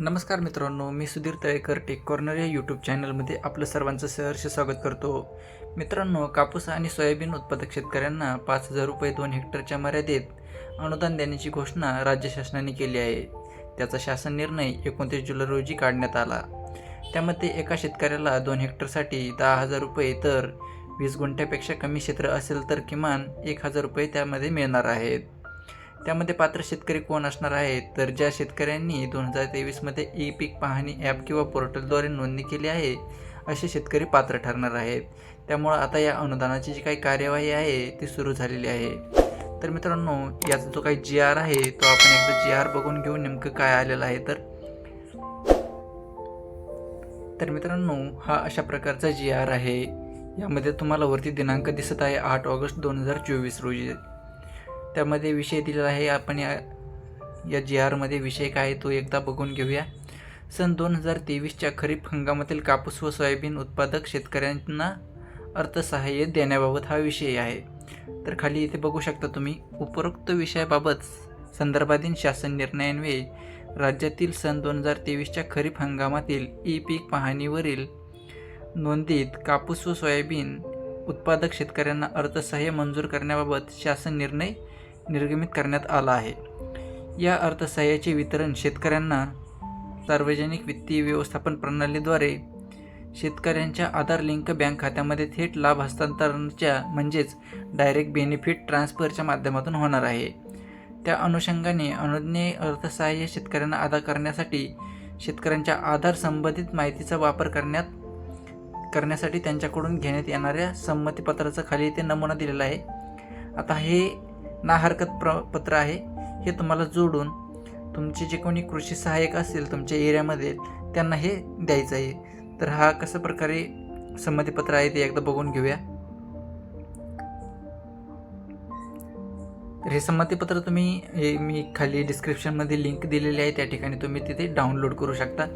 नमस्कार मित्रांनो मी सुधीर तळेकर टेक कॉर्नर या यूट्यूब चॅनलमध्ये आपलं सर्वांचं सहर्ष स्वागत करतो. मित्रांनो कापूस आणि सोयाबीन उत्पादक शेतकऱ्यांना पाच हजार रुपये दोन हेक्टरच्या मर्यादेत अनुदान देण्याची घोषणा राज्य शासनाने केली आहे. त्याचा शासन निर्णय एकोणतीस जुलै रोजी काढण्यात आला. त्यामध्ये एका शेतकऱ्याला दोन हेक्टरसाठी दहा हजार रुपये तर वीस गुंठ्यापेक्षा कमी क्षेत्र असेल तर किमान एक हजार रुपये त्यामध्ये मिळणार आहेत. त्यामध्ये पात्र शेतकरी कोण असणार आहेत तर ज्या शेतकऱ्यांनी दोन हजार तेवीसमध्ये ई पीक पाहणी ॲप किंवा पोर्टलद्वारे नोंदणी केली आहे असे शेतकरी पात्र ठरणार आहेत. त्यामुळं आता या अनुदानाची जी काही कार्यवाही आहे ती सुरू झालेली आहे. तर मित्रांनो याचा जो काही जी आर आहे तो आपण एकदा जी आर बघून घेऊ नेमकं काय आलेलं आहे तर. तर मित्रांनो हा अशा प्रकारचा जी आर आहे. यामध्ये तुम्हाला वरती दिनांक दिसत आहे आठ ऑगस्ट दोन हजार चोवीस रोजी. त्यामध्ये विषय दिलेला आहे. आपण या या जी आरमध्ये विषय काय आहे तो एकदा बघून घेऊया. सन दोन हजार तेवीसच्या खरीप हंगामातील कापूस व सोयाबीन उत्पादक शेतकऱ्यांना अर्थसहाय्य देण्याबाबत हा विषय आहे. तर खाली इथे बघू शकता तुम्ही उपरोक्त विषयाबाबत संदर्भाधीन शासन निर्णयान्वये राज्यातील सन दोन हजार तेवीसच्या खरीप हंगामातील ई पीक पाहणीवरील नोंदीत कापूस व सोयाबीन उत्पादक शेतकऱ्यांना अर्थसहाय्य मंजूर करण्याबाबत शासन निर्णय निर्गमित करण्यात आला आहे. या अर्थसहाय्याचे वितरण शेतकऱ्यांना सार्वजनिक वित्तीय व्यवस्थापन प्रणालीद्वारे शेतकऱ्यांच्या आधार लिंक बँक खात्यामध्ये थेट लाभ हस्तांतरणाच्या म्हणजेच डायरेक्ट बेनिफिट ट्रान्सफरच्या माध्यमातून होणार आहे. त्या अनुषंगाने अनुज्ञेय अर्थसहाय्य शेतकऱ्यांना अदा करण्यासाठी शेतकऱ्यांच्या आधार संबंधित माहितीचा वापर करण्यात करण्यासाठी त्यांच्याकडून घेण्यात येणाऱ्या संमतीपत्राचा खाली इथे नमुना दिलेला आहे. आता हे ना हरकत प्र पत्र आहे हे तुम्हाला जोडून तुमचे जे कोणी कृषी सहाय्यक असेल तुमच्या एरियामध्ये त्यांना हे द्यायचं आहे. तर हा कशा प्रकारे संमतीपत्र आहे ते एकदा बघून घेऊया. हे संमतीपत्र तुम्ही हे मी खाली डिस्क्रिप्शनमध्ये लिंक दिलेली आहे त्या ठिकाणी तुम्ही तिथे डाउनलोड करू शकता.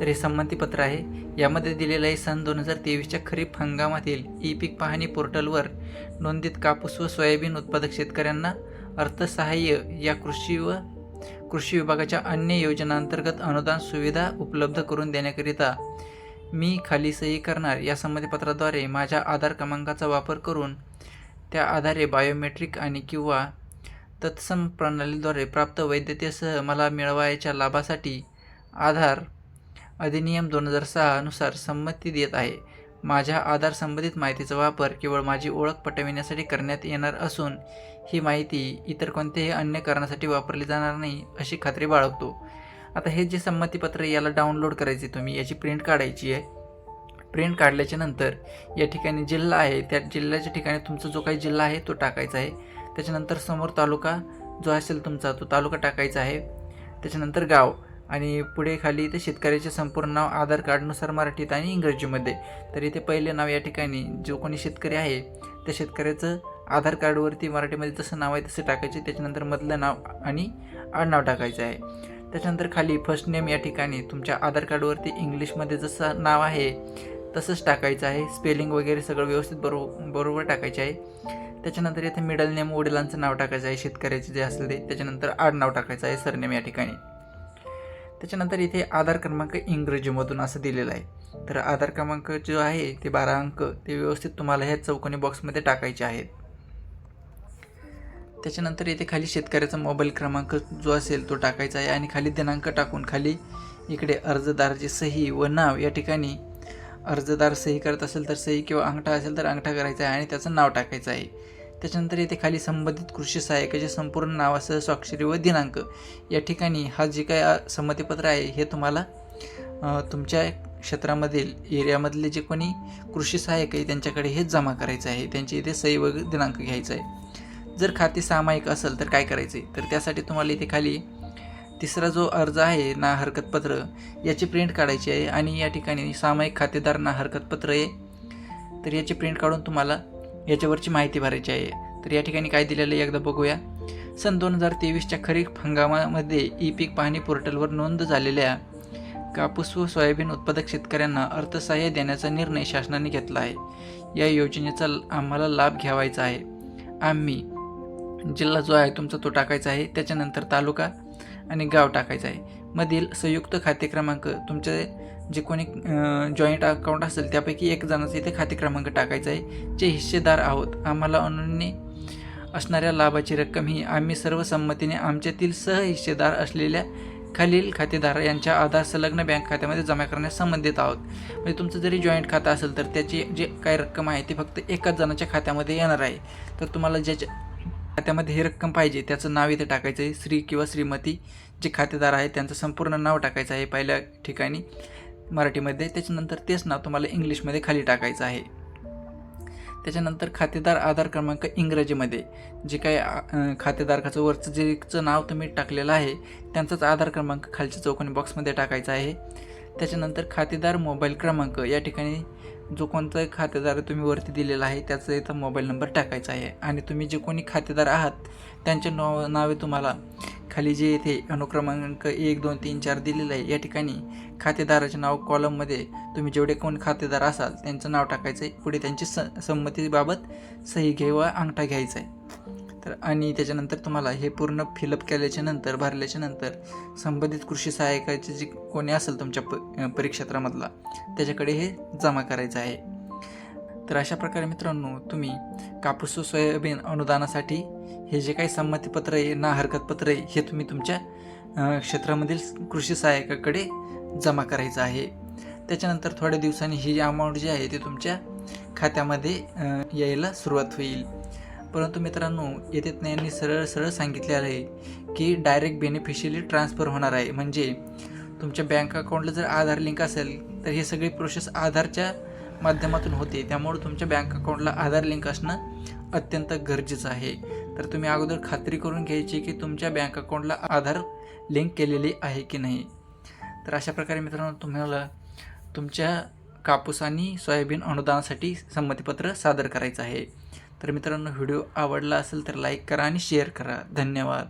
तर हे संमतीपत्र आहे. यामध्ये दिलेलं आहे सन दोन हजार तेवीसच्या खरीप हंगामातील ई पीक पाहणी पोर्टलवर नोंदित कापूस व सोयाबीन उत्पादक शेतकऱ्यांना अर्थसहाय्य या कृषी व कृषी विभागाच्या अन्य योजनांतर्गत अनुदान सुविधा उपलब्ध करून देण्याकरिता मी खाली सही करणार. या संमतीपत्राद्वारे माझ्या आधार क्रमांकाचा वापर करून त्या आधारे बायोमेट्रिक आणि किंवा तत्सम प्रणालीद्वारे प्राप्त वैद्यतेसह मला मिळवायच्या लाभासाठी आधार अधिनियम दोन हजार सहानुसार संमती देत आहे. माझ्या आधार संबंधित माहितीचा वापर केवळ माझी ओळख पटविण्यासाठी करण्यात येणार असून ही माहिती इतर कोणत्याही अन्य कारणासाठी वापरली जाणार नाही अशी खात्री बाळगतो. आता हे जे संमतीपत्र याला डाउनलोड करायचे तुम्ही याची प्रिंट काढायची आहे. प्रिंट काढल्याच्या नंतर या ठिकाणी जिल्हा आहे त्या जिल्ह्याच्या ठिकाणी तुमचा जो काही जिल्हा आहे तो टाकायचा आहे. त्याच्यानंतर समोर तालुका जो असेल तुमचा तो तालुका टाकायचा आहे. त्याच्यानंतर गाव आणि पुढे खाली इथे शेतकऱ्याचे संपूर्ण नाव आधार कार्डनुसार मराठीत आणि इंग्रजीमध्ये. तर इथे पहिले नाव या ठिकाणी जो कोणी शेतकरी आहे त्या शेतकऱ्याचं आधार कार्डवरती मराठीमध्ये जसं नाव आहे तसं टाकायचे. त्याच्यानंतर मधलं नाव आणि आडनाव टाकायचं आहे. त्याच्यानंतर खाली फर्स्ट नेम या ठिकाणी तुमच्या आधार कार्डवरती इंग्लिशमध्ये जसं नाव आहे तसंच टाकायचं आहे. स्पेलिंग वगैरे सगळं व्यवस्थित बरोबर बरोबर टाकायचे आहे. त्याच्यानंतर इथे मिडल नेम वडिलांचं नाव टाकायचं आहे शेतकऱ्याचे जे असेल ते. त्याच्यानंतर आडनाव टाकायचं आहे सरनेम या ठिकाणी. त्याच्यानंतर इथे आधार क्रमांक इंग्रजीमधून असं दिलेलं आहे. तर आधार क्रमांक जो आहे ते बारा अंक ते व्यवस्थित तुम्हाला ह्या चौकोनी बॉक्समध्ये टाकायचे आहेत. त्याच्यानंतर इथे खाली शेतकऱ्याचा मोबाईल क्रमांक जो असेल तो टाकायचा आहे. आणि खाली दिनांक टाकून खाली इकडे अर्जदाराची सही व नाव या ठिकाणी अर्जदार सही करत असेल तर सही किंवा अंगठा असेल तर अंगठा करायचा आहे आणि त्याचं नाव टाकायचं आहे. त्याच्यानंतर इथे खाली संबंधित कृषी सहाय्यकाचे संपूर्ण नावासह स्वाक्षरी व दिनांक. या ठिकाणी हा जे काय संमतीपत्र आहे हे तुम्हाला तुमच्या क्षेत्रामधील एरियामधले जे कोणी कृषी सहाय्यक आहे त्यांच्याकडे हे जमा करायचं आहे. त्यांची इथे सही व दिनांक घ्यायचा आहे. जर खाते सामायिक असेल तर काय करायचं आहे तर त्यासाठी तुम्हाला इथे खाली तिसरा जो अर्ज आहे ना हरकतपत्र याची प्रिंट काढायची आहे आणि या ठिकाणी सामायिक खातेदार ना हरकतपत्र आहे. तर याची प्रिंट काढून तुम्हाला याच्यावरची माहिती भरायची आहे. तर या ठिकाणी काय दिलेलं आहे एकदा बघूया. सन दोन हजार तेवीसच्या खरीप हंगामामध्ये ई पीक पाहणी पोर्टलवर नोंद झालेल्या कापूस व सोयाबीन उत्पादक शेतकऱ्यांना अर्थसहाय्य देण्याचा निर्णय शासनाने घेतला आहे. या योजनेचा आम्हाला लाभ घ्यावायचा आहे. आम्ही जिल्हा जो आहे तुमचा तो टाकायचा आहे. त्याच्यानंतर तालुका आणि गाव टाकायचं आहे. मधील संयुक्त खाते क्रमांक तुमचे जे कोणी जॉईंट अकाउंट असेल त्यापैकी एक जणाचा इथे खाते क्रमांक टाकायचा आहे. जे हिस्सेदार आहोत आम्हाला अनुने असणाऱ्या लाभाची रक्कम ही आम्ही सर्व संमतीने आमच्यातील सहहिस्सेदार असलेल्या खालील खातेदार यांच्या आधार संलग्न बँक खात्यामध्ये जमा करण्यास संबंधित आहोत. म्हणजे तुमचं जरी जॉईंट खातं असेल तर त्याची जे काही रक्कम आहे ती फक्त एकाच जणाच्या खात्यामध्ये येणार आहे. तर तुम्हाला ज्याच्या खात्यामध्ये ही रक्कम पाहिजे त्याचं नाव इथे टाकायचं आहे श्री किंवा श्रीमती जे खातेदार आहे त्यांचं संपूर्ण नाव टाकायचं आहे पहिल्या ठिकाणी मराठीमध्ये. त्याच्यानंतर तेच नाव तुम्हाला इंग्लिशमध्ये खाली टाकायचं आहे. त्याच्यानंतर खातेदार आधार क्रमांक इंग्रजीमध्ये. जे काही खातेदारकाचं वरचं जेचं नाव तुम्ही टाकलेलं आहे त्यांचाच आधार क्रमांक खालच्या चौकोनी बॉक्समध्ये टाकायचा आहे. त्याच्यानंतर खातेदार मोबाईल क्रमांक या ठिकाणी जो कोणता खातेदार तुम्ही वरती दिलेला आहे त्याचा इथं मोबाईल नंबर टाकायचा आहे. आणि तुम्ही जे कोणी खातेदार आहात त्यांचे नाव नावे तुम्हाला खाली जे येथे अनुक्रमांक एक दोन तीन चार दिलेलं आहे या ठिकाणी खातेदाराचे नाव कॉलममध्ये तुम्ही जेवढे कोण खातेदार असाल त्यांचं नाव टाकायचं आहे. पुढे त्यांची स संमतीबाबत सही घ्यावा अंगठा घ्यायचा आहे. तर आणि त्याच्यानंतर तुम्हाला हे पूर्ण फिलअप केल्याच्यानंतर भरल्याच्या नंतर संबंधित कृषी सहाय्यकाचे जे कोणी असेल तुमच्या प परिक्षेत्रामधला त्याच्याकडे हे जमा करायचं आहे. तर अशा प्रकारे मित्रांनो तुम्ही कापूस सोयाबीन अनुदानासाठी हे जे काही संमतीपत्र आहे ना हरकतपत्र आहे हे तुम्ही तुमच्या क्षेत्रामधील कृषी सहाय्यकाकडे जमा करायचं आहे. त्याच्यानंतर थोड्या दिवसांनी ही अमाऊंट जी आहे ती तुमच्या खात्यामध्ये यायला सुरुवात होईल. परंतु मित्रांनो येथे त्यांनी सरळ सरळ सांगितलेलं आहे की डायरेक्ट बेनिफिशियली ट्रान्सफर होणार आहे. म्हणजे तुमच्या बँक अकाउंटला जर आधार लिंक असेल तर हे सगळी प्रोसेस आधारच्या माध्यमातून होते. त्यामुळे तुमच्या बँक अकाउंटला आधार लिंक असणं अत्यंत गरजेचं आहे. तर तुम्ही अगोदर खात्री करून घ्यायची की तुमच्या बँक अकाउंटला आधार लिंक केलेली आहे की नाही. तर अशा प्रकारे मित्रांनो तुम्हाला तुमच्या कापूस आणि सोयाबीन अनुदानासाठी संमतीपत्र सादर करायचं आहे. तर मित्रांनो व्हिडिओ आवडला असेल तर लाईक करा आणि शेअर करा. धन्यवाद.